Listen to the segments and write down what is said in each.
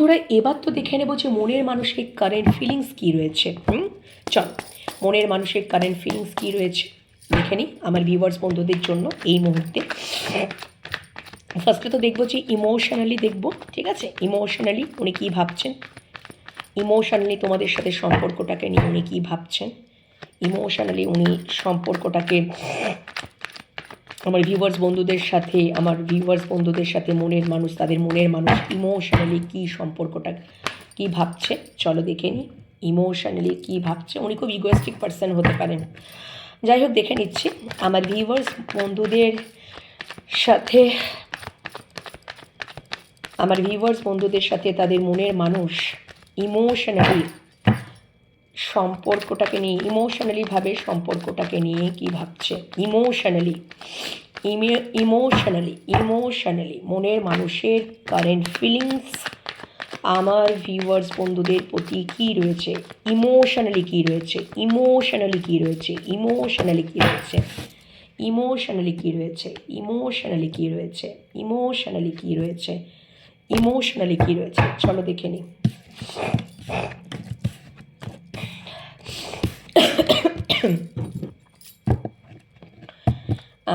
বন্ধুরা, এবার তো দেখে নেব যে মনের মানুষের কারেন্ট ফিলিংস কী রয়েছে। হুম, চল, মনের মানুষের কারেন্ট ফিলিংস কী রয়েছে দেখে নিই আমার ভিউয়ার্স বন্ধুদের জন্য এই মুহূর্তে। ফার্স্টে তো দেখব যে ইমোশনালি দেখব, ঠিক আছে? ইমোশনালি উনি কী ভাবছেন? ইমোশনালি তোমাদের সাথে সম্পর্কটাকে নিয়ে উনি কী ভাবছেন? ইমোশনালি উনি সম্পর্কটাকে আমার ভিউয়ার্স বন্ধুদের সাথে, আমার ভিউয়ার্স বন্ধুদের সাথে, মনের মানুষ, তাদের মনের মানুষ ইমোশনালি কী সম্পর্কটা কী ভাবছে, চলো দেখে নিই ইমোশনালি কী ভাবছে, উনি খুব ইগোয়েস্টিক পার্সন হতে পারেন। যাই হোক, দেখে নিচ্ছি। আমার ভিউয়ার্স বন্ধুদের সাথে, আমার ভিউয়ার্স বন্ধুদের সাথে তাদের মনের মানুষ ইমোশনালি সম্পর্কটাকে নিয়ে ইমোশনালিভাবে সম্পর্কটাকে নিয়ে কি ভাবছে? ইমোশনালি ইমোশনালি ইমোশনালি মনের মানুষের কারেন্ট ফিলিংস আমার ভিউয়ার্স বন্ধুদের প্রতি কী রয়েছে? ইমোশনালি কি রয়েছে? ইমোশনালি কি রয়েছে? ইমোশনালি কি রয়েছে? ইমোশনালি কি রয়েছে? ইমোশনালি কি রয়েছে? ইমোশনালি কি রয়েছে? ইমোশনালি কি রয়েছে? চলো দেখে নিই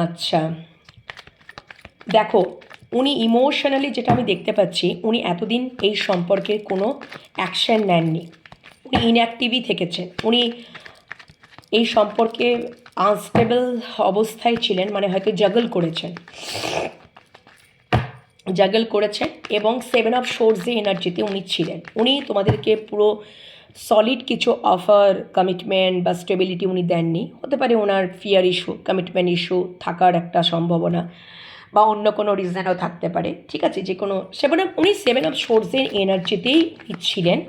আচ্ছা। দেখো, উনি ইমোশনালি যেটা আমি দেখতে পাচ্ছি, উনি এতদিন এই সম্পর্কে কোনো অ্যাকশন নেননি। উনি ইনঅ্যাক্টিভই থেকেছেন উনি এই সম্পর্কে আনস্টেবল অবস্থায় ছিলেন মানে হয়তো জাগল করেছেন। জাগল করেছেন এবং সেভেন অফ শোর্সে এনার্জিতে উনি ছিলেন। উনি তোমাদেরকে পুরো সলিড কিছু অফার কমিটমেন্ট বা স্টেবিলিটি উনি দেননি। হতে পারে ওনার ফিয়ার ইস্যু কমিটমেন্ট ইস্যু থাকার একটা সম্ভাবনা বা অন্য কোনো রিজনও থাকতে পারে। ঠিক আছে, যে কোনো সেভেন অফ উনি সেভেন অফ সোর্সের এনার্জিতেই ছিলেন।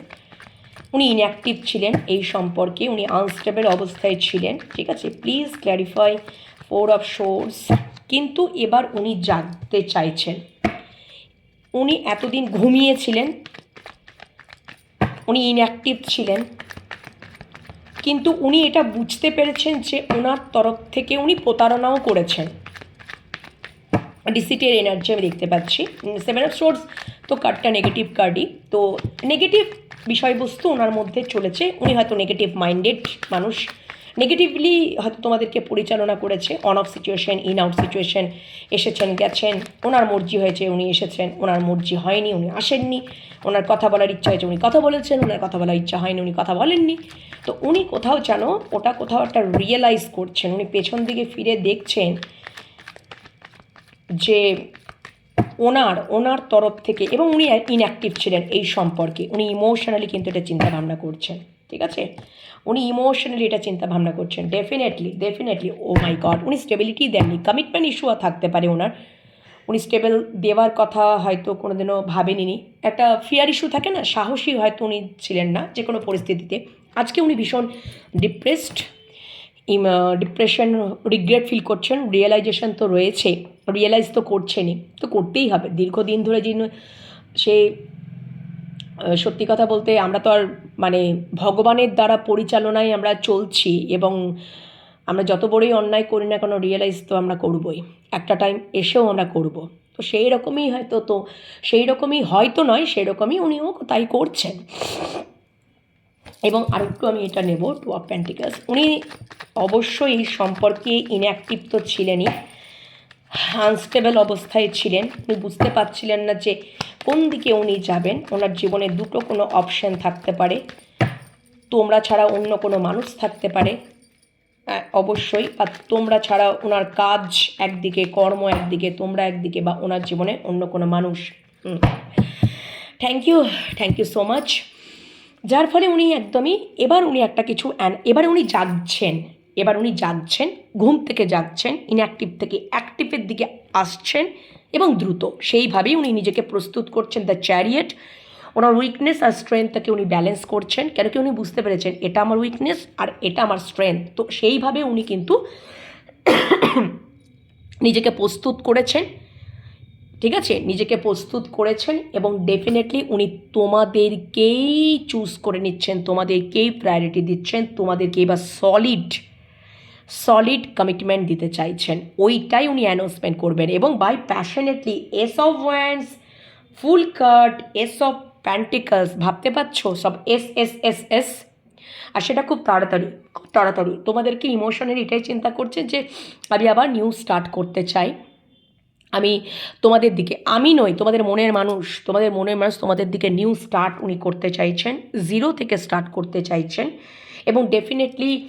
উনি ইনঅ্যাক্টিভ ছিলেন এই সম্পর্কে, উনি আনস্টেবল অবস্থায় ছিলেন। ঠিক আছে please clarify four of source কিন্তু এবার উনি জাগতে চাইছেন। উনি এতদিন ঘুমিয়েছিলেন উনি ইনঅ্যাক্টিভ ছিলেন। কিন্তু উনি এটা বুঝতে পেরেছেন যে ওনার তরফ থেকে উনি প্রতারণাও করেছেন। ডিসিটের এনার্জি আমি দেখতে পাচ্ছি। সেভেন অফ সোর্স তো কার্ডটা নেগেটিভ কার্ডই তো নেগেটিভ বিষয়বস্তু ওনার মধ্যে চলেছে। উনি হয়তো নেগেটিভ মাইন্ডেড মানুষ। নেগেটিভলি হয়তো তোমাদেরকে পরিচালনা করেছে on off situation in out situation এসেছেন, গেছেন, ওনার মর্জি হয়েছে, উনি এসেছেন, ওনার মর্জি হয়নি, উনি আসেননি, ওনার কথা বলার ইচ্ছা হয়েছে, উনি কথা বলেছেন, ওনার কথা বলার ইচ্ছা হয়নি, উনি কথা বলেননি। তো উনি কোথাও যেন ওটা কোথাও একটা রিয়েলাইজ করছেন, উনি পেছন দিকে ফিরে দেখছেন যে ওনার ওনার তরফ থেকে, এবং উনি ইনঅ্যাক্টিভ ছিলেন এই সম্পর্কে, উনি ইমোশনালি কিন্তু এটা চিন্তা ভাবনা করছেন। ঠিক আছে? উনি ইমোশনালি এটা চিন্তা ভাবনা করছেন। Definitely definitely oh my god উনি স্টেবিলিটি দেননি। কমিটমেন্ট ইস্যুও থাকতে পারে ওনার। উনি স্টেবল দেওয়ার কথা হয়তো কোনোদিনও ভাবেনি একটা ফিয়ার ইস্যু থাকে না, সাহসী হয়তো উনি ছিলেন না যে কোনো পরিস্থিতিতে। আজকে উনি ভীষণ ডিপ্রেসড ডিপ্রেশন রিগ্রেট ফিল করছেন। রিয়েলাইজেশন তো রয়েছে রিয়েলাইজ তো করছেনই। তো করতেই হবে। দীর্ঘদিন ধরে যিনি সে সত্যি কথা বলতে আমরা তো আর মানে ভগবানের দ্বারা পরিচালনায় আমরা চলছি এবং আমরা যত বড়ই অন্যায় করি না কেন রিয়েলাইজ তো আমরা করবই। একটা টাইম এসেও আমরা করব। তো সেই রকমই হয়তো তো, সেই রকমই হয়তো নয়, সেই রকমই উনিও তাই করছেন। এবং আরেকটু আমি এটা নেব টু অফ প্যান্টিকাস উনি অবশ্যই এই সম্পর্কে ইনঅ্যাক্টিভ তো ছিলেনই। আনস্টেবল অবস্থায় ছিলেন। উনি বুঝতে পারছিলেন না যে কোন দিকে উনি যাবেন। ওনার জীবনে দুটো কোনো অপশন থাকতে পারে। তোমরা ছাড়া অন্য কোনো মানুষ থাকতে পারে। অবশ্যই। বা তোমরা ছাড়া ওনার কাজ একদিকে, কর্ম একদিকে, তোমরা একদিকে বা ওনার জীবনে অন্য কোনো মানুষ। Thank you thank you so much যার ফলে উনি একদমই, এবার উনি একটা কিছু এবারে উনি জাগছেন। এবার উনি জাগছেন ঘুম থেকে জাগছেন ইনঅ্যাক্টিভ থেকে অ্যাক্টিভের দিকে আসছেন এবং দ্রুত। সেইভাবেই উনি নিজেকে প্রস্তুত করছেন দ্য চ্যারিয়েট ওনার উইকনেস আর স্ট্রেংথটাকে উনি ব্যালেন্স করছেন। কেন কি উনি বুঝতে পেরেছেন, এটা আমার উইকনেস আর এটা আমার স্ট্রেংথ তো সেইভাবে উনি কিন্তু নিজেকে প্রস্তুত করেছেন। ঠিক আছে? নিজেকে প্রস্তুত করেছেন এবং ডেফিনেটলি উনি তোমাদেরকেই চুজ করে নিচ্ছেন, তোমাদেরকেই প্রায়োরিটি দিচ্ছেন, তোমাদেরকে এবার সলিড সলিড কমিটমেন্ট দিতে চাইছেন। ওইটাই উনি অ্যানাউন্সমেন্ট করবেন এবং by passionately as of once full cut as of প্যান্টিকালস ভাবতে পারছ? সব এস এস এস এস আর সেটা খুব তাড়াতাড়ি খুব তাড়াতাড়ি। তোমাদেরকে ইমোশনের এটাই চিন্তা করছে যে, আমি আবার নিউ স্টার্ট করতে চাই। আমি তোমাদের দিকে, আমি নই, তোমাদের মনের মানুষ, তোমাদের মনের মানুষ তোমাদের দিকে নিউ স্টার্ট উনি করতে চাইছেন জিরো থেকে স্টার্ট করতে চাইছেন। এবং ডেফিনেটলি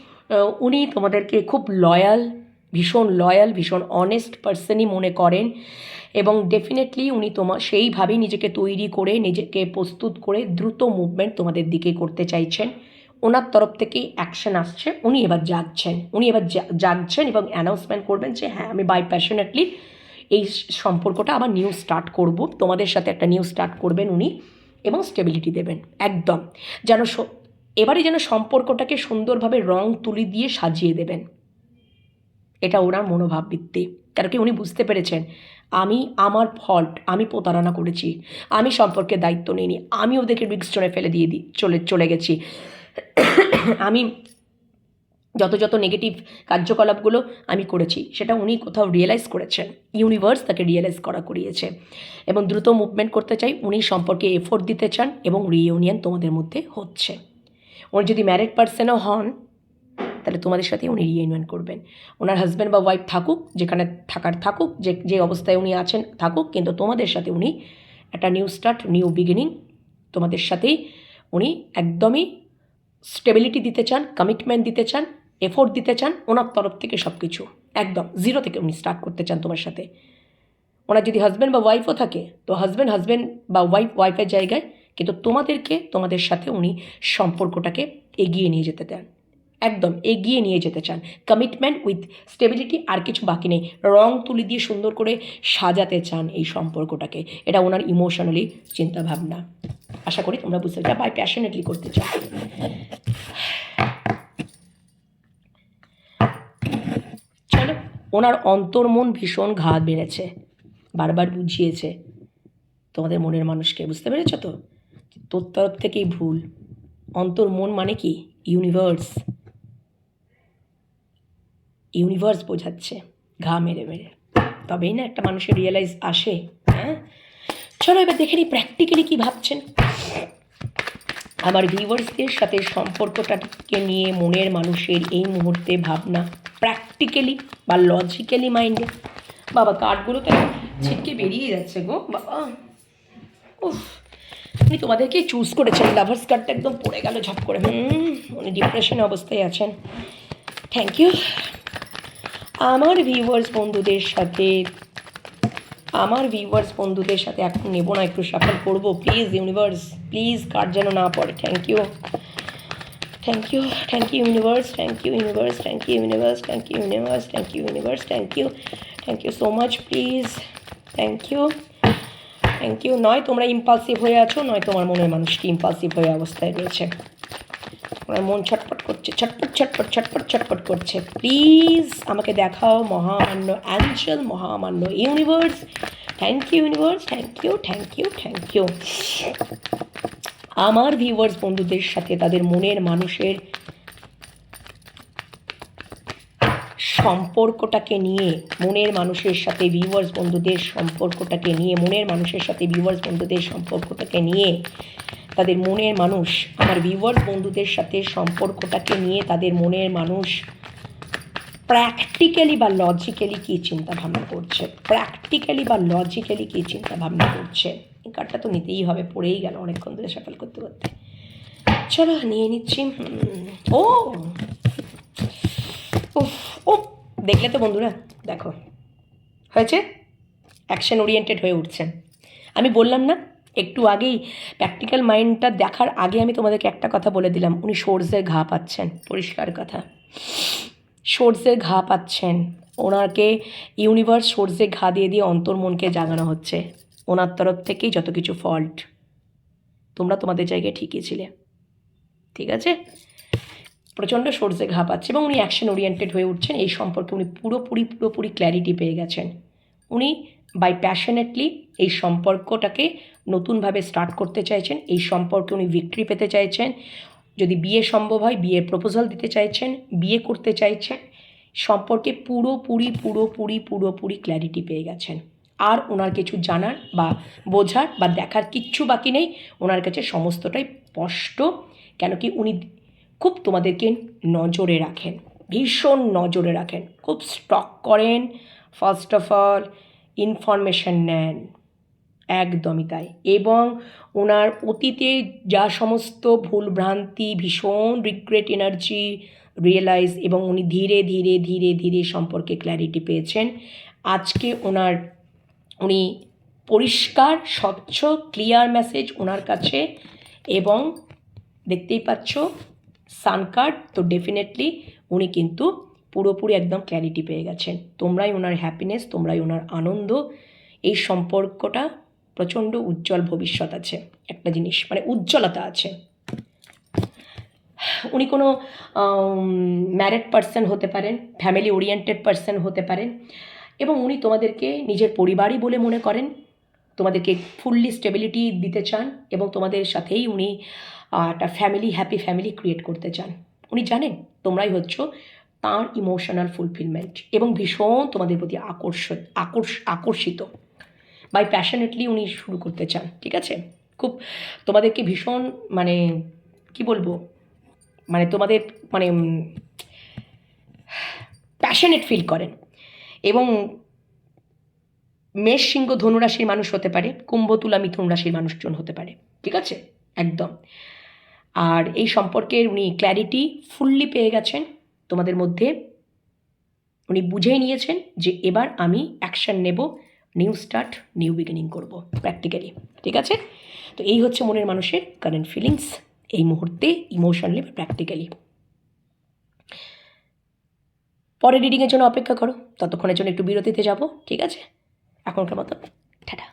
উনি তোমাদেরকে খুব লয়াল ভীষণ লয়াল ভীষণ অনেস্ট পার্সনই মনে করেন এবং ডেফিনেটলি উনি তোমার সেইভাবেই নিজেকে তৈরি করে, নিজেকে প্রস্তুত করে দ্রুত মুভমেন্ট তোমাদের দিকে করতে চাইছেন। ওনার তরফ থেকেই অ্যাকশন আসছে, উনি এবার জাগছেন। উনি এবার জাগছেন এবং অ্যানাউন্সমেন্ট করবেন যে হ্যাঁ আমি বাই প্যাশনেটলি এই সম্পর্কটা আবার নিউ স্টার্ট করব। তোমাদের সাথে একটা নিউ স্টার্ট করবেন উনি এবং স্টেবিলিটি দেবেন, একদম। যেন এবারে যেন সম্পর্কটাকে সুন্দরভাবে রং তুলি দিয়ে সাজিয়ে দেবেন। এটা ওনার মনোভাব ভিত্তি কারণ কি উনি বুঝতে পেরেছেন, আমি আমার ফল্ট আমি প্রতারণা করেছি, আমি সম্পর্কে দায়িত্ব নিইনি, আমি ওদেরকে রিক্সটনে ফেলে দিয়ে দিই চলে চলে গেছি। আমি যত যত নেগেটিভ কার্যকলাপগুলো আমি করেছি, সেটা উনি কোথাও রিয়েলাইজ করেছেন। ইউনিভার্স তাকে রিয়েলাইজ করা করিয়েছে। এবং দ্রুত মুভমেন্ট করতে চাই, উনি সম্পর্কে এফোর্ট দিতে চান এবং রিইউনিয়ন তোমাদের মধ্যে হচ্ছে। উনি যদি ম্যারিড পার্সনও হন, তাহলে তোমাদের সাথে উনি রিইউনিয়ন করবেন। ওনার হাজব্যান্ড বা ওয়াইফ থাকুক, যেখানে থাকার থাকুক, যে যে অবস্থায় উনি আছেন থাকুক, কিন্তু তোমাদের সাথে উনি একটা নিউ স্টার্ট নিউ বিগিনিং তোমাদের সাথেই উনি একদমই স্টেবিলিটি দিতে চান কমিটমেন্ট দিতে চান এফোর্ট দিতে চান, ওনার তরফ থেকে সব কিছু একদম জিরো থেকে উনি স্টার্ট করতে চান তোমার সাথে। ওনার যদি হাজব্যান্ড বা ওয়াইফও থাকে, তো হাজব্যান্ড হাজব্যান্ড বা ওয়াইফ ওয়াইফের জায়গায় কিন্তু তোমাদেরকে, তোমাদের সাথে উনি সম্পর্কটাকে এগিয়ে নিয়ে যেতে দেন একদম এগিয়ে নিয়ে যেতে চান। কমিটমেন্ট উইথ স্টেবিলিটি আর কিছু বাকি নেই। রং তুলি দিয়ে সুন্দর করে সাজাতে চান এই সম্পর্কটাকে। এটা ওনার ইমোশনালি চিন্তাভাবনা। আশা করি তোমরা বুঝতে পারছ। বাই প্যাশনেটলি করতে চাও। চলো, ওনার অন্তর্মন ভীষণ ঘাত বেড়েছে। বারবার বুঝিয়েছে। তোমাদের মনের মানুষকে, বুঝতে পেরেছ তো? তোর তরফ থেকেই ভুল। অন্তর, মন মানে কি? ইউনিভার্স ইউনিভার্স বোঝাচ্ছে। ঘা মেরে মেরে। তবেই না একটা মানুষের রিয়েলাইজ আসে হ্যাঁ? চলো এবার দেখে নিই প্র্যাকটিক্যালি কী ভাবছেন। আমার ভিউয়ার্সদের সাথে সম্পর্কটাকে নিয়ে মনের মানুষের এই মুহূর্তে ভাবনা প্র্যাকটিক্যালি বা লজিক্যালি মাইন্ডে বাবা কার্ডগুলো তো ছিটকে বেরিয়ে যাচ্ছে গো, বাবা। উফ। উনি তোমাদেরকে চুজ করেছেন লাভার্স কার্ডটা একদম পড়ে গেল ঝপ করে। হুম, উনি ডিপ্রেশন অবস্থায় আছেন। থ্যাংক ইউ আমার ভিউয়ার্স বন্ধুদের সাথে, আমার ভিউয়ার্স বন্ধুদের সাথে এখন নেব না, একটু সাফল করব। প্লিজ ইউনিভার্স প্লিজ কার্ড যেন না পড়ে। Thank you thank you thank you universe thank you universe thank you universe thank you universe thank you universe thank you thank you so much please thank you thank you নয় তোমরা impulsive হয়ে আছো, নয় তোমার মনের মানুষটি impulsive হয়ে অবস্থায় রয়েছে। আমার মন ছটপট করছে ছটপট ছটপট ছটপট ছটপট করছে। প্লিজ আমাকে দেখাও মহামান্য অ্যাঞ্জেল মহামান্য universe thank you universe thank you thank you thank you আমার ভিউয়ার্স বন্ধুদের সাথে তাদের মনের মানুষের সম্পর্কটাকে নিয়ে, মনের মানুষের সাথে ভিউয়ার্স বন্ধুদের সম্পর্কটাকে নিয়ে, মনের মানুষের সাথে ভিউয়ার্স বন্ধুদের সম্পর্কটাকে নিয়ে, তাদের মনের মানুষ, আমার ভিউয়ার্স বন্ধুদের সাথে সম্পর্কটাকে নিয়ে তাদের মনের মানুষ প্র্যাকটিক্যালি বা লজিক্যালি কী চিন্তা ভাবনা করছে? প্র্যাকটিক্যালি বা লজিক্যালি কী চিন্তা ভাবনা করছে? এই কার্ডটা তো নিতেই হবে, পড়েই গেল অনেকক্ষণ ধরে সফল করতে করতে। চলো, নিয়ে নিচ্ছি। ও! উফ ও, দেখলে তো বন্ধুরা, দেখো। হয়েছে? অ্যাকশন ওরিয়েন্টেড হয়ে উঠছেন। আমি বললাম না, একটু আগেই প্র্যাকটিক্যাল মাইন্ডটা দেখার আগে আমি তোমাদেরকে একটা কথা বলে দিলাম। উনি সোর্সের ঘা পাচ্ছেন, পরিষ্কার কথা। সোর্সের ঘা পাচ্ছেন। ওনাকে ইউনিভার্স সোর্সের ঘা দিয়ে দিয়ে অন্তর্মনকে জাগানো হচ্ছে। ওনার তরফ থেকেই যত কিছু ফল্ট তোমরা তোমাদের জায়গায় ঠিকই ছিলে। ঠিক আছে? প্রচণ্ড সর্ষে ঘা পাচ্ছে এবং উনি অ্যাকশন ওরিয়েন্টেড হয়ে উঠছেন। এই সম্পর্কে উনি পুরোপুরি পুরোপুরি ক্ল্যারিটি পেয়ে গেছেন। উনি বাই প্যাশনেটলি এই সম্পর্কটাকে নতুনভাবে স্টার্ট করতে চাইছেন। এই সম্পর্কে উনি ভিক্টরি পেতে চাইছেন। যদি বিয়ে সম্ভব হয়, বিয়ের প্রপোজাল দিতে চাইছেন, বিয়ে করতে চাইছেন, সম্পর্কে পুরোপুরি পুরোপুরি পুরোপুরি ক্ল্যারিটি পেয়ে গেছেন। আর ওনার কিছু জানার বা বোঝার বা দেখার কিচ্ছু বাকি নেই। ওনার কাছে সমস্তটাই স্পষ্ট। কেন কি উনি খুব তোমাদেরকে নজরে রাখেন, ভীষণ নজরে রাখেন, খুব স্টক করেন। ফার্স্ট অফ অল ইনফরমেশন নেন। একদমই তাই। এবং ওনার অতীতে যা সমস্ত ভুলভ্রান্তি ভীষণ রিগ্রেট এনার্জি রিয়েলাইজ এবং উনি ধীরে ধীরে ধীরে ধীরে সম্পর্কে ক্ল্যারিটি পেয়েছেন। আজকে ওনার, উনি পরিষ্কার, স্বচ্ছ ক্লিয়ার মেসেজ ওনার কাছে এবং দেখতেই পাচ্ছ সান কার্ড তো ডেফিনেটলি উনি কিন্তু পুরোপুরি একদম ক্ল্যারিটি পেয়ে গেছেন। তোমরাই ওনার হ্যাপিনেস তোমরাই ওনার আনন্দ, এই সম্পর্কটা প্রচণ্ড উজ্জ্বল ভবিষ্যৎ আছে। একটা জিনিস মানে উজ্জ্বলতা আছে। উনি কোনো ম্যারেড পার্সন হতে পারেন ফ্যামিলি ওরিয়েন্টেড পার্সন হতে পারেন, এবং উনি তোমাদেরকে নিজের পরিবারই বলে মনে করেন তোমাদেরকে ফুললি স্টেবিলিটি দিতে চান এবং তোমাদের সাথেই উনি একটা ফ্যামিলি হ্যাপি ফ্যামিলি ক্রিয়েট করতে চান। উনি জানেন তোমরাই হচ্ছ তাঁর ইমোশনাল ফুলফিলমেন্ট এবং ভীষণ তোমাদের প্রতি আকর্ষণ আকর্ষ, আকর্ষিত বাই প্যাশনেটলি উনি শুরু করতে চান, ঠিক আছে? খুব তোমাদেরকে ভীষণ মানে কি বলব? মানে তোমাদের মানে প্যাশনেট ফিল করেন এবং মেষ সিংহ ধনুরাশির মানুষ হতে পারে, কুম্ভ তুলা মিথুন রাশির মানুষজন হতে পারে, ঠিক আছে? একদম। আর এই সম্পর্কের উনি ক্ল্যারিটি ফুললি পেয়ে গেছেন। তোমাদের মধ্যে উনি বুঝেই নিয়েছেন যে এবার আমি অ্যাকশন নেব নিউ স্টার্ট নিউ বিগিনিং করব প্র্যাকটিক্যালি ঠিক আছে? তো এই হচ্ছে মনের মানুষের কারেন্ট ফিলিংস এই মুহূর্তে ইমোশনালি বা প্র্যাকটিক্যালি পরে রিডিংয়ের জন্য অপেক্ষা করো, ততক্ষণের জন্য একটু বিরতিতে যাব, ঠিক আছে? এখনকার মতো টাটা।